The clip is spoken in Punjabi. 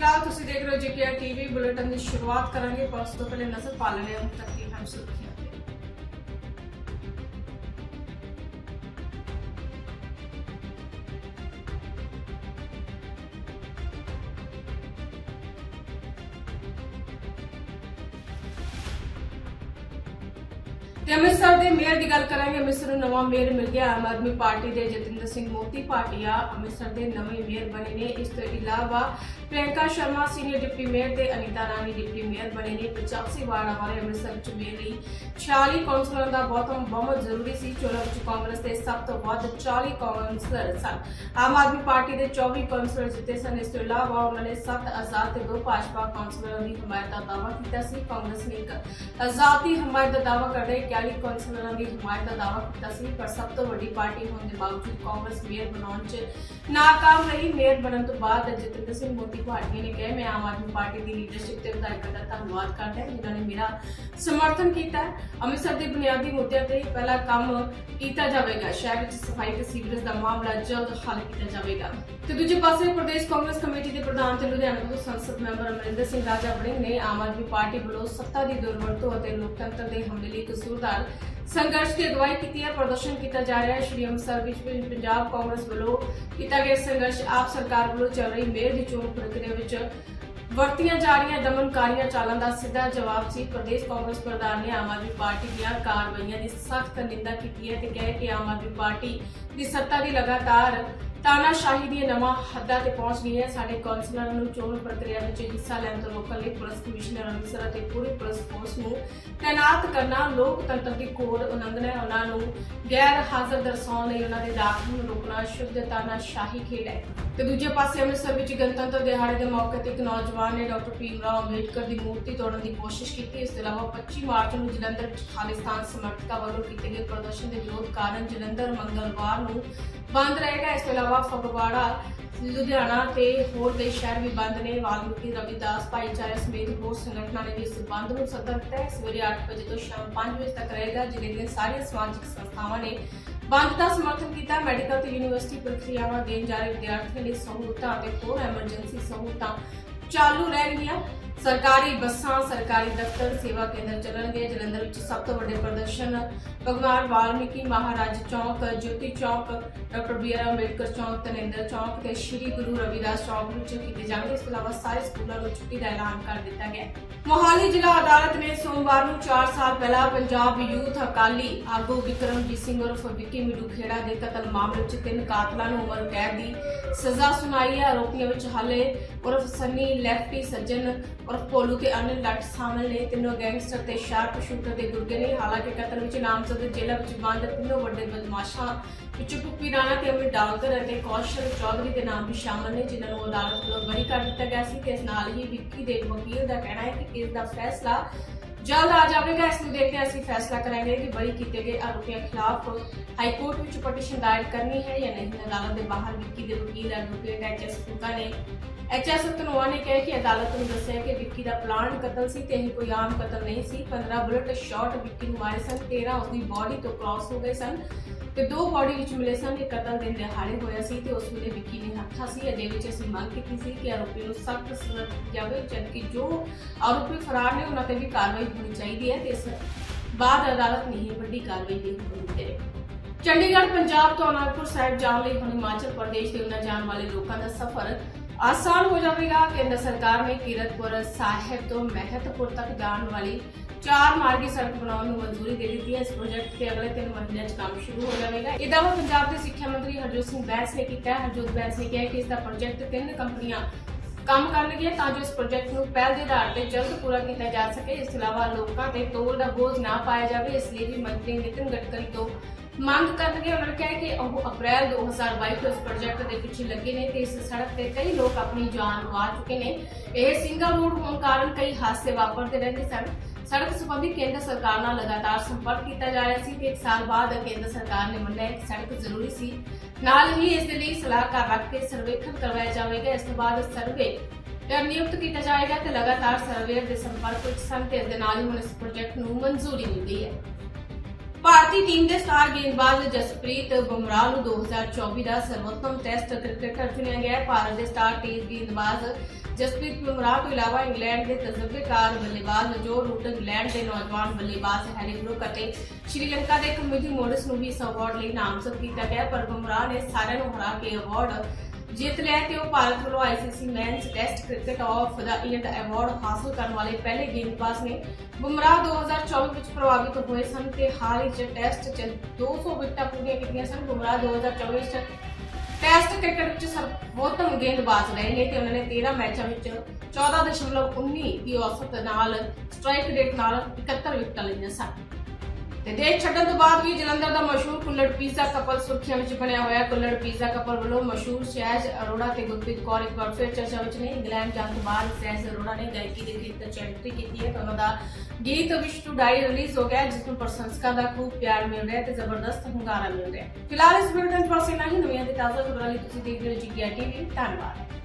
ਫਿਲਹਾਲ ਤੁਸੀਂ ਦੇਖ ਰਹੇ ਹੋ ਜੀਕੇ ਟੀਵੀ, ਬੁਲੇਟਨ ਦੀ ਸ਼ੁਰੂਆਤ ਕਰਾਂਗੇ, ਪਰ ਉਸ ਤੋਂ ਪਹਿਲੇ ਨਜ਼ਰ ਪਾ ਲੈਣੇ ਹੁਣ ਤੱਕ ਦੀ ਹਮ ਸੁਰਖੀਆਂ ਤੇ ਅੰਮ੍ਰਿਤਸਰ ਦੇ ਮੇਅਰ ਦੀ ਗੱਲ ਕਰਾਂਗੇ, ਅੰਮ੍ਰਿਤਸਰ ਨੂੰ ਨਵਾਂ ਮੇਅਰ ਮਿਲ ਗਿਆ। ਆਮ ਆਦਮੀ ਪਾਰਟੀ ਦੇ ਜਤਿੰਦਰ ਸਿੰਘ ਮੋਤੀ ਭਾਟੀਆ ਅੰਮ੍ਰਿਤਸਰ ਦੇ ਨਵੇਂ ਮੇਅਰ ਬਣੇ ਨੇ। ਇਸ ਤੋਂ ਇਲਾਵਾ Priyanka Sharma senior deputy mayor ਤੇ ਅਨੀਤਾ ਰਾਣੀ ਡਿਪਟੀ ਮੇਅਰ ਬਣੇ ਨੇ। 85 ਵਾਰਡਾਂ ਵਾਲੇ ਅੰਮ੍ਰਿਤਸਰ ਵਿੱਚ ਮੇਅਰ ਲਈ 46 ਕੌਂਸਲਰਾਂ ਦਾ ਬਹੁਤਮ ਬਹੁਮਤ ਜ਼ਰੂਰੀ ਸੀ। ਚੋਣਾਂ ਵਿੱਚ ਕਾਂਗਰਸ ਦੇ ਸਭ ਤੋਂ ਵੱਧ 40 ਕੌਂਸਲਰ ਸਨ। ਆਮ ਆਦਮੀ ਪਾਰਟੀ ਦੇ 24 ਕੌਂਸਲਰ ਜਿੱਤੇ ਸਨ। ਇਸ ਤੋਂ ਇਲਾਵਾ ਉਹਨਾਂ ਨੇ 7 ਆਜ਼ਾਦ ਤੇ ਦੋ ਭਾਜਪਾ ਕੌਂਸਲਰਾਂ ਦੀ ਹਮਾਇਤ ਦਾ ਦਾਅਵਾ ਕੀਤਾ ਸੀ। ਕਾਂਗਰਸ ਨੇ ਇੱਕ ਆਜ਼ਾਦੀ ਹਮਾਇਤ ਦਾ ਦਾਅਵਾ ਕਰਦੇ 41 ਕੌਂਸਲਰਾਂ ਦੀ ਹਮਾਇਤ ਦਾ ਦਾਅਵਾ ਕੀਤਾ ਸੀ, ਪਰ ਸਭ ਤੋਂ ਵੱਡੀ ਪਾਰਟੀ ਹੋਣ ਦੇ ਬਾਵਜੂਦ ਕਾਂਗਰਸ ਮੇਅਰ ਬਣਾਉਣ 'ਚ ਨਾਕਾਮ ਰਹੀ। ਮੇਅਰ ਬਣਨ ਤੋਂ ਬਾਅਦ ਜਤਿੰਦਰ ਸਿੰਘ ਮੋਦੀ ਭਾਟੀਆ ਨੇ ਕਿਹਾ, ਮੈਂ ਆਮ ਆਦਮੀ ਪਾਰਟੀ ਦੀ ਲੀਡਰਸ਼ਿਪ ਤੇ ਵਿਧਾਇਕਾਂ ਦਾ ਧੰਨਵਾਦ ਕਰਦਾ ਹਾਂ। ਜਿਨ੍ਹਾਂ ਨੇ ਮੇਰਾ ਸਮਰਥਨ ਕੀਤਾ ਅੰਮ੍ਰਿਤਸਰ ਦੇ ਬੁਨਿਆਦੀ ਮੁੱਦਿਆਂ ਤੇ ਪਹਿਲਾ ਕੰਮ ਕੀਤਾ ਜਾਵੇਗਾ। ਸ਼ਹਿਰ ਵਿੱਚ ਸਫ਼ਾਈ ਤੇ ਸੀਵਰੇਜ ਦਾ ਮਾਮਲਾ ਜਲਦ ਹੱਲ ਕੀਤਾ ਜਾਵੇਗਾ। ਤੇ ਦੂਜੇ ਪਾਸੇ ਪ੍ਰਦੇਸ਼ ਕਾਂਗਰਸ ਕਮੇਟੀ ਦੇ ਪ੍ਰਧਾਨ ਤੇ ਲੁਧਿਆਣਾ ਤੋਂ ਸੰਸਦ ਮੈਂਬਰ ਅਮਰਿੰਦਰ ਸਿੰਘ ਰਾਜਾ ਬੜਿੰਗ ਨੇ। ਆਮ ਆਦਮੀ ਪਾਰਟੀ ਵੱਲੋਂ ਸੱਤਾ ਦੀ ਦੁਰਵਰਤੋਂ ਅਤੇ ਲੋਕਤੰਤਰ ਦੇ ਹਮਲੇ ਲਈ ਕਸੂਰ ਕਸੂਰਦਾਰ ਸੰਘਰਸ਼ ਦੀ ਅਗਵਾਈ ਕੀਤੀ ਹੈ, ਪ੍ਰਦਰਸ਼ਨ ਕੀਤਾ ਜਾ ਰਿਹਾ ਹੈ। ਸ਼੍ਰੀ ਅੰਮ੍ਰਿਤਸਰ ਵਿੱਚ ਪੰਜਾਬ ਕਾਂਗਰਸ ਵੱਲੋਂ ਕੀਤਾ ਗਿਆ ਸੰਘਰਸ਼ ਆਪ ਸਰਕਾਰ ਵੱਲੋਂ ਚੱਲ ਰਹੀ ਮੇਅਰ ਦੀ ਚੋਣ ਪ੍ਰਕਿਰਿਆ ਵਿੱਚ ਵਰਤੀਆਂ ਜਾ ਰਹੀਆਂ ਦਮਨਕਾਰੀਆਂ ਚਾਲਾਂ ਦਾ ਸਿੱਧਾ ਜਵਾਬ ਸੀ। ਪ੍ਰਦੇਸ਼ ਕਾਂਗਰਸ ਪ੍ਰਧਾਨ ਨੇ ਆਮ ਆਦਮੀ ਪਾਰਟੀ ਦੀਆਂ ਕਾਰਵਾਈਆਂ ਦੀ ਸਖਤ ਨਿੰਦਾ ਕੀਤੀ ਹੈ ਤੇ ਕਿਹਾ ਕਿ ਆਮ ਆਦਮੀ ਪਾਰਟੀ ਦੀ ਸੱਤਾ ਦੀ ਲਗਾਤਾਰ ਤਾਨਾਸ਼ਾਹੀ ਦੀਆਂ ਨਵਾਂ ਹੱਦਾਂ ਤੇ ਪਹੁੰਚ ਗਈ ਹੈ ਸਾਡੇ ਕੌਂਸਲਰਾਂ ਨੂੰ ਚੋਣ ਪ੍ਰਕਿਰਿਆ ਵਿੱਚ ਹਿੱਸਾ ਲੈਣ ਤੋਂ ਰੋਕਣ ਲਈ ਪੁਲਿਸ ਕਮਿਸ਼ਨਰ ਅੰਮ੍ਰਿਤਸਰ ਅਤੇ ਪੂਰੀ ਪੁਲਿਸ ਫੋਰਸ ਨੂੰ ਤਾਇਨਾਤ ਕਰਨਾ ਲੋਕਤੰਤਰ ਦੀ ਕੋਡ ਉਲੰਘਣਾ ਹੈ। ਉਹਨਾਂ ਨੂੰ ਗੈਰ ਹਾਜ਼ਰ ਦਰਸਾਉਣ ਲਈ ਉਹਨਾਂ ਦੇ ਦਾਖਲ ਨੂੰ ਰੋਕਣਾ ਸ਼ੁੱਧ ਤਾਨਾਸ਼ਾਹੀ ਖੇਡ ਹੈ। ਤੇ ਦੂਜੇ ਪਾਸੇ ਅੰਮ੍ਰਿਤਸਰ ਵਿੱਚ ਗਣਤੰਤਰ ਦਿਹਾੜੇ ਦੇ ਮੌਕੇ ਤੇ ਇੱਕ ਨੌਜਵਾਨ ਨੇ ਡਾਕਟਰ ਭੀਮ ਰਾਓ ਅੰਬੇਡਕਰ ਦੀ ਮੂਰਤੀ ਤੋੜਨ ਦੀ ਕੋਸ਼ਿਸ਼ ਕੀਤੀ। ਇਸ ਤੋਂ ਇਲਾਵਾ 25 ਮਾਰਚ ਨੂੰ ਜਲੰਧਰ ਵਿੱਚ ਖਾਲਿਸਤਾਨ ਸਮਰਥਕਾਂ ਵੱਲੋਂ ਕੀਤੇ ਗਏ ਪ੍ਰਦਰਸ਼ਨ ਦੇ ਵਿਰੋਧ ਕਾਰਨ ਜਲੰਧਰ ਮੰਗਲਵਾਰ ਨੂੰ ਬੰਦ ਰਹੇਗਾ। ਇਸ ਤੋਂ ਇਲਾਵਾ ਫਗਵਾੜਾ, ਲੁਧਿਆਣਾ ਤੇ ਹੋਰ ਕਈ ਸ਼ਹਿਰ ਵੀ ਬੰਦ ਨੇ। ਵਾਲਮੀਕੀ, ਰਵਿਦਾਸ, ਭਾਈਚਾਰੇ ਸਮੇਤ ਹੋਰ ਸੰਗਠਨਾਂ ਨੇ ਵੀ ਇਸ ਬੰਦ ਨੂੰ ਸੱਦਾ ਦਿੱਤਾ ਹੈ ਸਵੇਰੇ 8 ਵਜੇ ਤੋਂ ਸ਼ਾਮ 5 ਵਜੇ ਤੱਕ ਰਹੇਗਾ ਜ਼ਿਲ੍ਹੇ ਦੀਆਂ ਸਾਰੀਆਂ ਸਮਾਜਿਕ ਸੰਸਥਾਵਾਂ ਨੇ ਬੰਦ ਦਾ ਸਮਰਥਨ ਕੀਤਾ। ਮੈਡੀਕਲ ਤੇ ਯੂਨੀਵਰਸਿਟੀ ਪ੍ਰਕਿਰਿਆਵਾਂ ਦੇਣ ਜਾ ਰਹੇ ਵਿਦਿਆਰਥੀਆਂ ਲਈ ਸਹੂਲਤਾਂ ਅਤੇ ਹੋਰ ਐਮਰਜੈਂਸੀ ਸਹੂਲਤਾਂ ਚਾਲੂ ਰਹਿਣਗੀਆਂ ਸਰਕਾਰੀ ਬੱਸਾਂ, ਸਰਕਾਰੀ ਦਫ਼ਤਰ, ਸੇਵਾ ਕੇਂਦਰ ਚੱਲਣਗੇ, ਜਲੰਧਰ ਵਿੱਚ ਸਭ ਤੋਂ ਵੱਡੇ ਪ੍ਰਦਰਸ਼ਨ ਭਗਵਾਨ ਵਾਲਮੀਕੀ ਮਹਾਰਾਜ ਚੌਕ, ਜੋਤੀ ਚੌਕ, ਡਾਕਟਰ ਬੀ ਆਰ ਅੰਬੇਡਕਰ ਚੌਕ ਤਨਿੰਦਰ ਚੌਕ ਤੇ ਸ਼੍ਰੀ ਗੁਰੂ ਰਵਿਦਾਸ ਚੌਕ ਵਿੱਚ ਕੀਤੇ ਜਾਣਗੇ। ਇਸ ਤੋਂ ਇਲਾਵਾ ਸਾਰੇ ਸਕੂਲਾਂ ਨੂੰ ਛੁੱਟੀ ਦਾ ਐਲਾਨ ਕਰ ਦਿੱਤਾ ਗਿਆ ਮੋਹਾਲੀ ਜ਼ਿਲ੍ਹਾ ਅਦਾਲਤ ਨੇ ਸੋਮਵਾਰ ਨੂੰ 4 ਸਾਲ ਪਹਿਲਾਂ ਪੰਜਾਬ ਯੂਥ ਅਕਾਲੀ ਆਗੂ ਵਿਕਰਮਜੀਤ ਸਿੰਘ ਉਰਫ ਵਿੱਕੀ ਮਿੱਡੂ ਖੇੜਾ ਦੇ ਕਤਲ ਮਾਮਲੇ ਵਿੱਚ ਤਿੰਨ ਕਾਤਲਾਂ ਨੂੰ ਉਮਰ ਕੈਦ ਦੀ ਸਜ਼ਾ ਸੁਣਾਈ ਹੈ। ਆਰੋਪੀਆਂ ਵਿੱਚ ਹਾਲੇ ਉਰਫ ਸੰਨੀ, ਲੈਫਟੀ, ਸੱਜਣ ਉਰਫ ਪੋਲੂ ਤੇ ਅਨਿਲ ਲੱਟ ਸ਼ਾਮਲ ਨੇ ਤਿੰਨੋਂ ਗੈਂਗਸਟਰ ਤੇ ਸ਼ਾਰਪ ਸ਼ੂਟਰ ਦੇ ਗੁਰਗੇ ਨੇ ਹਾਲਾਂਕਿ ਕਤਲ ਵਿੱਚ ਨਾਮਜ਼ਦ ਜੇਲ੍ਹ ਵਿੱਚ ਬੰਦ ਤਿੰਨੋਂ ਵੱਡੇ ਬਦਮਾਸ਼ਾਂ ਵਿੱਚ ਪੁੱਪੀ ਰਾਣਾ ਤੇ ਅਮਿਤ ਡਾਲਕਰ ਅਤੇ ਕੌਸ਼ਲ ਚੌਧਰੀ ਦੇ ਨਾਮ ਵੀ ਸ਼ਾਮਲ ਨੇ, ਜਿਨ੍ਹਾਂ ਨੂੰ ਅਦਾਲਤ ਵੱਲੋਂ ਬਰੀ ਕਰ ਦਿੱਤਾ ਗਿਆ ਸੀ। ਤੇ ਇਸ ਨਾਲ ਹੀ ਵਿੱਕੀ ਦੇ ਵਕੀਲ ਦਾ ਕਹਿਣਾ ਹੈ ਕਿ ਇਸ ਦਾ ਫੈਸਲਾ ਜਲਦ ਆ ਜਾਵੇਗਾ ਇਸ ਨੂੰ ਦੇਖ ਕੇ ਅਸੀਂ ਫੈਸਲਾ ਕਰਾਂਗੇ ਕਿ ਬਰੀ ਕੀਤੇ ਗਏ ਆਰੋਪੀਆਂ ਖਿਲਾਫ ਹਾਈ ਕੋਰਟ ਵਿੱਚ ਪਟੀਸ਼ਨ ਦਾਇਰ ਕਰਨੀ ਹੈ ਜਾਂ ਨਹੀਂ ਅਦਾਲਤ ਦੇ ਬਾਹਰ ਵਿੱਕੀ ਦੇ ਵਕੀਲ ਐਡਵੋਕੇਟ ਐਚ.ਐਸ. ਫੁਕਾ ਨੇ ਐਚਐਸ ਧਨੋਆ ਨੇ ਕਿਹਾ ਕਿ ਅਦਾਲਤ ਨੂੰ ਦੱਸਿਆ ਕਿ ਵਿੱਕੀ ਦਾ ਪਲਾਨ ਕਤਲ ਸੀ ਤੇ ਇਹ ਕੋਈ ਆਮ ਕਤਲ ਨਹੀਂ ਸੀ 15 ਬੁਲਟ ਸ਼ਾਟ ਵਿੱਕੀ ਨੂੰ ਮਾਰੇ ਸਨ 13 ਉਸਦੀ ਬਾਡੀ ਤੋਂ ਕ੍ਰਾਸ ਹੋ ਗਏ ਸਨ ਤੇ ਦੋ ਬਾਡੀ ਵਿੱਚ ਮਿਲੇ ਸਨ ਇਹ ਕਤਲ ਦਿਨ ਦਿਹਾੜੇ ਹੋਇਆ ਸੀ ਤੇ ਉਸ ਵੇਲੇ ਵਿੱਕੀ ਨੇ ਹੱਥਾ ਸੀ ਅਜੇ ਵਿੱਚ ਅਸੀਂ ਮੰਗ ਕੀਤੀ ਸੀ ਕਿ ਆਰੋਪੀ ਨੂੰ ਸਖਤ ਸਜ਼ਾ ਦਿੱਤੀ ਜਾਵੇ, ਜਦਕਿ ਜੋ ਆਰੋਪੀ ਫਰਾਰ ਨੇ, ਉਹਨਾਂ ਤੇ ਵੀ ਕਾਰਵਾਈ ਹੋਣੀ ਚਾਹੀਦੀ ਹੈ ਤੇ ਇਸ ਬਾਅਦ ਅਦਾਲਤ ਨੇ ਇਹ ਵੱਡੀ ਕਾਰਵਾਈ ਦੀ ਹੁਕਮ ਦਿੱਤੇ ਨੇ। ਚੰਡੀਗੜ੍ਹ, ਪੰਜਾਬ ਤੋਂ ਅਨੰਦਪੁਰ ਸਾਹਿਬ ਜਾਣ ਲਈ ਹੁਣ ਹਿਮਾਚਲ ਪ੍ਰਦੇਸ਼ ਦੇ ਉਹਨਾਂ ਜਾਣ ਵਾਲੇ ਲੋਕਾਂ ਦਾ ਸਫ਼ਰ ਆਸਾਨ ਹੋ ਜਾਵੇਗਾ। ਕੇਂਦਰ ਸਰਕਾਰ ਨੇ ਕੀਰਤਪੁਰ ਸਾਹਿਬ ਤੋਂ ਮਹਿਤਪੁਰ ਤੱਕ ਜਾਣ ਵਾਲੀ ਚਾਰ ਮਾਰਗੀ ਸੜਕ ਬਣਾਉਣ ਨੂੰ ਮਨਜ਼ੂਰੀ ਦੇ ਦਿੱਤੀ ਹੈ। ਇਸ ਪ੍ਰੋਜੈਕਟ ਤੇ ਅਗਲੇ 3 ਮਹੀਨਿਆਂ 'ਚ ਕੰਮ ਸ਼ੁਰੂ ਹੋ ਜਾਵੇਗਾ। ਇਹ ਦਾਅਵਾ ਪੰਜਾਬ ਦੇ ਸਿੱਖਿਆ ਮੰਤਰੀ ਹਰਜੋਤ ਸਿੰਘ ਬੈਂਸ ਨੇ ਕੀਤਾ ਹੈ। ਹਰਜੋਤ ਬੈਂਸ ਨੇ ਕਿਹਾ ਕਿ ਇਸ ਦਾ ਪ੍ਰੋਜੈਕਟ ਤਿੰਨ ਕੰਪਨੀਆਂ ਕੰਮ ਕਰਨਗੀਆਂ ਤਾਂ ਜੋ ਇਸ ਪ੍ਰੋਜੈਕਟ ਨੂੰ ਪਹਿਲ ਦੇ ਆਧਾਰ ਤੇ ਜਲਦ ਪੂਰਾ ਕੀਤਾ ਜਾ ਸਕੇ। ਇਸ ਇਲਾਵਾ ਲੋਕਾਂ ਤੇ ਤੋਲ ਦਾ ਬੋਝ ਨਾ ਪਾਇਆ ਜਾਵੇ, ਇਸ ਲਈ ਵੀ ਮੰਤਰੀ ਨਿਤਿਨ ਗਡਕਰੀ ਤੋਂ ਮੰਗ ਕਰਨਗੇ। ਉਹਨਾਂ ਨੇ ਕਿਹਾ ਕਿ ਉਹ ਅਪ੍ਰੈਲ 2022 ਤੋਂ ਇਸ ਪ੍ਰੋਜੈਕਟ ਦੇ ਪਿੱਛੇ ਲੱਗੇ ਨੇ ਤੇ ਇਸ ਸੜਕ ਤੇ ਕਈ ਲੋਕ ਆਪਣੀ ਜਾਨ ਗਵਾ ਚੁੱਕੇ ਨੇ। ਇਹ ਸਿੰਗਲ ਰੋਡ ਹੋਣ ਕਾਰਨ ਕਈ ਹਾਦਸੇ ਵਾਪਰਦੇ ਰਹਿੰਦੇ ਸਨ। ਸੜਕ ਸੰਬੰਧੀ ਕੇਂਦਰ ਸਰਕਾਰ ਨਾਲ ਲਗਾਤਾਰ ਸੰਪਰਕ ਕੀਤਾ ਜਾ ਰਿਹਾ ਸੀ ਤੇ ਇੱਕ ਸਾਲ ਬਾਅਦ ਕੇਂਦਰ ਸਰਕਾਰ ਨੇ ਮੰਨਿਆ ਕਿ ਸੜਕ ਜ਼ਰੂਰੀ ਸੀ। ਨਾਲ ਹੀ ਇਸ ਦੇ ਲਈ ਸਲਾਹਕਾਰ ਰੱਖ ਕੇ ਸਰਵੇਖਣ ਕਰਵਾਇਆ ਜਾਵੇਗਾ। ਇਸ ਤੋਂ ਬਾਅਦ ਸਰਵੇ ਨਿਯੁਕਤ ਕੀਤਾ ਜਾਏਗਾ ਤੇ ਲਗਾਤਾਰ ਸਰਵੇਅਰ ਦੇ ਸੰਪਰਕ ਵਿੱਚ ਸਨ ਤੇ ਇਸ ਦੇ ਨਾਲ ਹੀ ਹੁਣ ਇਸ ਪ੍ਰੋਜੈਕਟ ਨੂੰ ਮਨਜ਼ੂਰੀ ਮਿਲ ਹੈ। ਭਾਰਤੀ ਟੀਮ ਦੇ ਸਟਾਰ ਗੇਂਦਬਾਜ਼ ਜਸਪ੍ਰੀਤ ਬੁਮਰਾਹ ਨੂੰ 2024 ਦਾ ਸਰਵੋਤਮ ਟੈਸਟ ਕ੍ਰਿਕਟਰ ਚੁਣਿਆ ਗਿਆ ਹੈ। ਭਾਰਤ ਦੇ ਸਟਾਰ ਤੇਜ਼ ਗੇਂਦਬਾਜ਼ ਜਸਪ੍ਰੀਤ ਬੁਮਰਾਹ ਤੋਂ ਇਲਾਵਾ ਇੰਗਲੈਂਡ ਦੇ ਤਜਰਬੇਕਾਰ ਬੱਲੇਬਾਜ਼ ਨਜੋਰ ਰੂਟ ਇੰਗਲੈਂਡ ਦੇ ਨੌਜਵਾਨ ਬੱਲੇਬਾਜ਼ ਹੈਰੀ ਬਰੁਕ ਅਤੇ ਸ਼੍ਰੀਲੰਕਾ ਦੇ ਕਮਿਟੀ ਮੋਡਸ ਨੂੰ ਵੀ ਇਸ ਅਵਾਰਡ ਲਈ ਨਾਮਜ਼ਦ ਕੀਤਾ ਗਿਆ, ਪਰ ਬੁਮਰਾਹ ਨੇ ਸਾਰਿਆਂ ਨੂੰ ਹਰਾ ਕੇ ਅਵਾਰਡ ਜਿੱਤ ਲਿਆ ਤੇ ਉਹ ਭਾਰਤ ਵੱਲੋਂ ICC men's test cricket of the year award ਹਾਸਲ ਕਰਨ ਵਾਲੇ ਪਹਿਲੇ ਗੇਂਦਬਾਜ਼ ਨੇ। ਬੁਮਰਾਹ 2024 ਵਿੱਚ ਪ੍ਰਭਾਵਿਤ ਹੋਏ ਸਨ ਤੇ ਹਾਲ ਹੀ 'ਚ ਟੈਸਟ 'ਚ 200 ਵਿਕਟਾਂ ਪੂਰੀਆਂ ਕੀਤੀਆਂ ਸਨ। ਬੁਮਰਾਹ 2024 'ਚ ਟੈਸਟ ਕ੍ਰਿਕਟ ਵਿੱਚ ਸਰਵੋਤਮ ਗੇਂਦਬਾਜ਼ ਰਹੇ ਨੇ ਤੇ ਉਹਨਾਂ ਨੇ 13 ਮੈਚਾਂ ਵਿੱਚ 14.19 ਦੀ ਔਸਤ ਨਾਲ ਸਟ੍ਰਾਈਕ ਰੇਟ ਨਾਲ 71 ਵਿਕਟਾਂ ਲਈਆਂ ਸਨ। ਤੇ ਦੇਸ਼ ਛੱਡਣ ਤੋਂ ਬਾਅਦ ਵੀ ਜਲੰਧਰ ਦਾ ਮਸ਼ਹੂਰ ਕੁੱਲੜ ਪੀਜ਼ਾ ਕਪਲ ਸੁਰਖੀਆਂ ਵਿੱਚ ਬਣਿਆ ਹੋਇਆ। ਕੁੱਲੜ ਪੀਜ਼ਾ ਕਪਲ ਵੱਲੋਂ ਮਸ਼ਹੂਰ ਸਹਿਜ ਅਰੋੜਾ ਤੇ ਗੁਰਪ੍ਰੀਤ ਕੌਰ ਇੱਕ ਵਾਰ ਫਿਰ ਚਰਚਾ ਵਿੱਚ ਨੇ। ਇੰਗਲੈਂਡ ਜਾਣ ਤੋਂ ਬਾਅਦ ਸਹਿਜ ਅਰੋੜਾ ਨੇ ਗਾਇਕੀ ਦੇ ਖੇਤਰ 'ਚ ਐਂਟਰੀ ਕੀਤੀ ਹੈ ਤਾਂ ਉਹਨਾਂ ਦਾ ਗੀਤ ਵਿਸ਼ ਟੂ ਡਾਈ ਰਿਲੀਜ਼ ਹੋ ਗਿਆ ਹੈ, ਜਿਸ ਨੂੰ ਪ੍ਰਸ਼ੰਸਕਾਂ ਦਾ ਖੂਬ ਪਿਆਰ ਮਿਲ ਰਿਹਾ ਤੇ ਜ਼ਬਰਦਸਤ ਹੁੰਗਾਰਾ ਮਿਲ ਰਿਹਾ। ਫਿਲਹਾਲ ਇਸ ਬੁਲੇਟਿਨ ਪਾਸੇ ਨਹੀਂ ਨਵੀਆਂ ਤੇ ਤਾਜ਼ਾ ਖਬਰਾਂ ਲਈ ਤੁਸੀਂ ਦੇਖਦੇ ਹੋ ਜੀ ਟੀਵੀ ਧੰਨਵਾਦ।